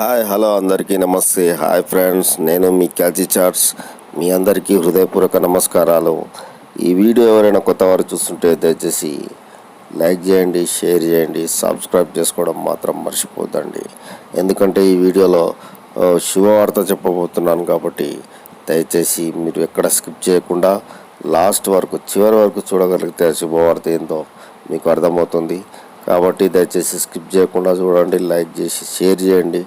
Hi hello అందరికీ నమస్తే. Hi friends నేను మీ క్యాచి చార్ట్స్. మీ అందరికీ హృదయపూర్వక నమస్కారాలు. ఈ వీడియో ఎవరైనా కొత్త వారు చూస్తుంటే దయచేసి లైక్ చేయండి షేర్ చేయండి సబ్స్క్రైబ్ చేసుకోవడం మాత్రం మర్చిపోద్దండి. ఎందుకంటే ఈ వీడియోలో శుభవార్త చెప్పబోతున్నాను కాబట్టి దయచేసి మీరు ఎక్కడ స్కిప్ చేయకుండా లాస్ట్ వరకు చివరి వరకు చూడగలిగితే శుభవార్త ఏందో మీకు అర్థమవుతుంది. కాబట్టి దయచేసి స్కిప్ చేయకుండా చూడండి లైక్ చేసి షేర్ చేయండి.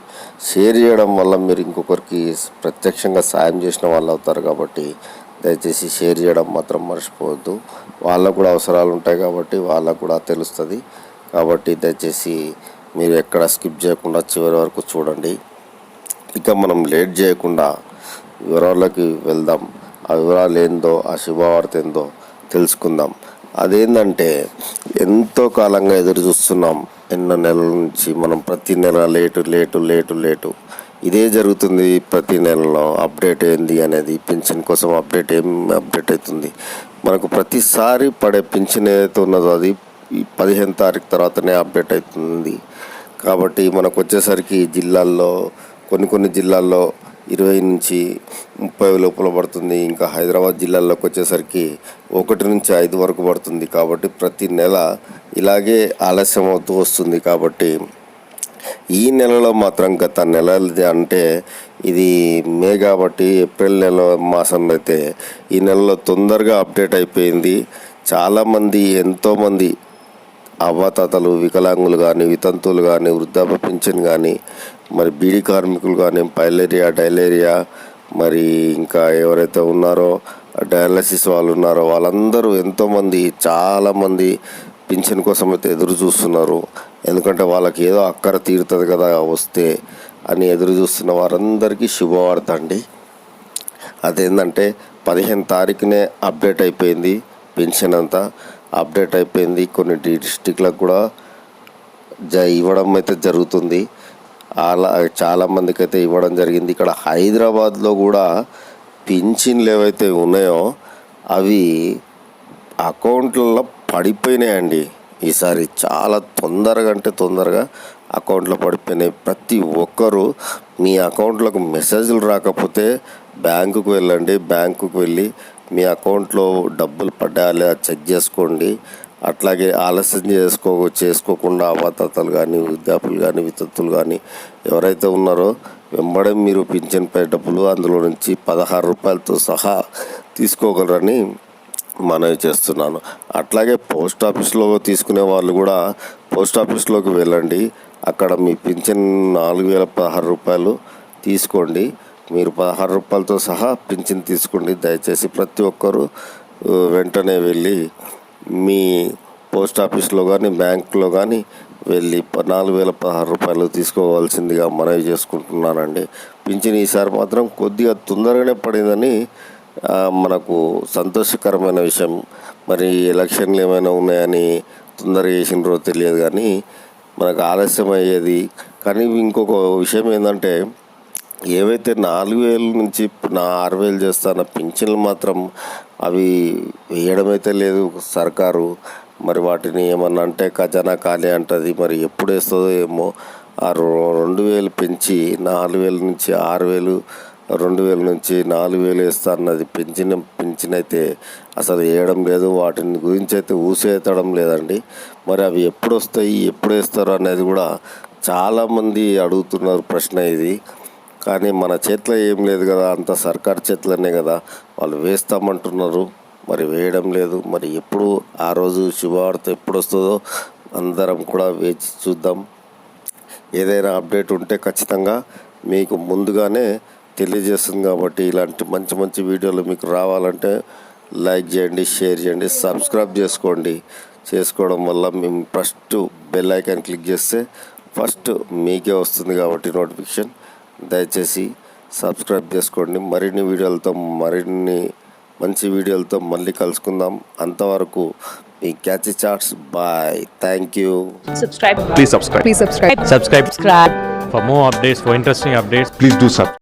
షేర్ చేయడం వల్ల మీరు ఇంకొకరికి ప్రత్యక్షంగా సాయం చేసిన వాళ్ళు అవుతారు కాబట్టి దయచేసి షేర్ చేయడం మాత్రం మర్చిపోవద్దు. వాళ్ళకు కూడా అవసరాలు ఉంటాయి కాబట్టి వాళ్ళకు కూడా తెలుస్తుంది. కాబట్టి దయచేసి మీరు ఎక్కడ స్కిప్ చేయకుండా చివరి వరకు చూడండి. ఇక మనం లేట్ చేయకుండా వివరాలకి వెళ్దాం. ఆ వివరాలు ఏందో ఆ శుభవార్త ఏందో తెలుసుకుందాం. అదేంటంటే ఎంతో కాలంగా ఎదురు చూస్తున్నాం. ఎన్నో నెలల నుంచి మనం ప్రతి నెల లేటు లేటు లేటు లేటు. ఇదే జరుగుతుంది ప్రతి నెలలో. అప్డేట్ ఏంది అనేది పింఛన్ కోసం అప్డేట్ ఏం అప్డేట్ అవుతుంది. మనకు ప్రతిసారి పడే పింఛన్ ఏదైతే ఉన్నదో అది పదిహేను తారీఖు తర్వాతనే అప్డేట్ అవుతుంది. కాబట్టి మనకు వచ్చేసరికి జిల్లాల్లో కొన్ని కొన్ని జిల్లాల్లో ఇరవై నుంచి ముప్పై లోపల పడుతుంది. ఇంకా హైదరాబాద్ జిల్లాలోకి వచ్చేసరికి ఒకటి నుంచి ఐదు వరకు పడుతుంది. కాబట్టి ప్రతి నెల ఇలాగే ఆలస్యం అవుతూ వస్తుంది. కాబట్టి ఈ నెలలో మాత్రం గత నెలది అంటే ఇది మే కాబట్టి ఏప్రిల్ నెల మాసం అయితే ఈ నెలలో తొందరగా అప్డేట్ అయిపోయింది. చాలామంది ఎంతోమంది అవ్వాతాతలు వికలాంగులు కానీ వితంతువులు కానీ వృద్ధాప్య పింఛన్ కానీ మరి బీడీ కార్మికులు కానీ పైలేరియా డైలేరియా మరి ఇంకా ఎవరైతే ఉన్నారో డయాలసిస్ వాళ్ళు ఉన్నారో వాళ్ళందరూ ఎంతోమంది చాలామంది పింఛన్ కోసం అయితే ఎదురు చూస్తున్నారు. ఎందుకంటే వాళ్ళకి ఏదో అక్కర తీరుతుంది కదా వస్తే అని ఎదురు చూస్తున్న వారందరికీ శుభవార్త అండి. అదేంటంటే పదిహేను తారీఖునే అప్డేట్ అయిపోయింది పెన్షన్ అంతా. అప్డేట్ అయిపోయింది కొన్ని డిస్టిక్లకు కూడా జ ఇవ్వడం అయితే జరుగుతుంది. అలా చాలామందికి అయితే ఇవ్వడం జరిగింది. ఇక్కడ హైదరాబాద్లో కూడా పింఛన్లు ఏవైతే ఉన్నాయో అవి అకౌంట్లలో పడిపోయినాయండి. ఈసారి చాలా తొందరగా అంటే తొందరగా అకౌంట్లో పడిపోయినాయి. ప్రతి ఒక్కరూ మీ అకౌంట్లకు మెసేజ్లు రాకపోతే బ్యాంకుకు వెళ్ళండి బ్యాంకుకు వెళ్ళి మీ అకౌంట్లో డబ్బులు పడ్డా లేదా చెక్ చేసుకోండి. అట్లాగే ఆలస్యం చేసుకో చేసుకోకుండా అవాతాతలు కానీ వృద్ధాపులు కానీ వితంతులు కానీ ఎవరైతే ఉన్నారో వెంబడే మీరు పింఛన్పై డబ్బులు అందులో నుంచి పదహారు రూపాయలతో సహా తీసుకోగలరని మనవి చేస్తున్నాను. అట్లాగే పోస్ట్ ఆఫీస్లో తీసుకునే వాళ్ళు కూడా పోస్ట్ ఆఫీస్లోకి వెళ్ళండి. అక్కడ మీ పింఛన్ నాలుగు వేల పదహారు రూపాయలు తీసుకోండి. మీరు పదహారు రూపాయలతో సహా పింఛన్ తీసుకోండి. దయచేసి ప్రతి ఒక్కరూ వెంటనే వెళ్ళి మీ పోస్ట్ ఆఫీస్లో కానీ బ్యాంకులో కానీ వెళ్ళి నాలుగు వేల పదహారు రూపాయలు తీసుకోవాల్సిందిగా మనవి చేసుకుంటున్నానండి. పింఛన్ ఈసారి మాత్రం కొద్దిగా తొందరగానే పడిందని మనకు సంతోషకరమైన విషయం. మరి ఎలక్షన్లు ఏమైనా ఉన్నాయని తొందరగా చేసినారో తెలియదు కానీ మనకు ఆలస్యం అయ్యేది కానీ ఇంకొక విషయం ఏంటంటే ఏవైతే నాలుగు వేల నుంచి నా ఆరు వేలు చేస్తాన పింఛన్లు మాత్రం అవి వేయడమైతే లేదు సర్కారు. మరి వాటిని ఏమన్నా అంటే ఖజానా ఖాళీ అంటుంది మరి ఎప్పుడు వేస్తుందో ఏమో. ఆ రెండు వేలు పెంచి నాలుగు వేల నుంచి ఆరు వేలు రెండు వేల నుంచి నాలుగు వేలు వేస్తా అన్నది పెంచిన పెంచినైతే అయితే అసలు వేయడం లేదు. వాటిని గురించి అయితే ఊసేతడం లేదండి. మరి అవి ఎప్పుడు వస్తాయి ఎప్పుడు వేస్తారు అనేది కూడా చాలామంది అడుగుతున్నారు ప్రశ్న ఇది. కానీ మన చేతిలో ఏం లేదు కదా అంత సర్కార్ చేతిలోనే కదా. వాళ్ళు వేస్తామంటున్నారు మరి వేయడం లేదు. మరి ఎప్పుడు ఆ రోజు శుభవార్త ఎప్పుడు వస్తుందో అందరం కూడా వేచి చూద్దాం. ఏదైనా అప్డేట్ ఉంటే ఖచ్చితంగా మీకు ముందుగానే తెలియజేస్తుంది కాబట్టి ఇలాంటి మంచి మంచి వీడియోలు మీకు రావాలంటే లైక్ చేయండి షేర్ చేయండి సబ్స్క్రైబ్ చేసుకోండి. చేసుకోవడం వల్ల మేము ఫస్ట్ బెల్ ఐకాన్ క్లిక్ చేస్తే ఫస్ట్ మీకే వస్తుంది కాబట్టి నోటిఫికేషన్. దయచేసి సబ్స్క్రైబ్ చేసుకోండి. మరిన్ని వీడియోలతో మరిన్ని మంచి వీడియోలతో మళ్ళీ కలుసుకుందాం. అంతవరకు మీ catch chats. Bye thank you subscribe please subscribe please subscribe subscribe for more updates for interesting updates please do sub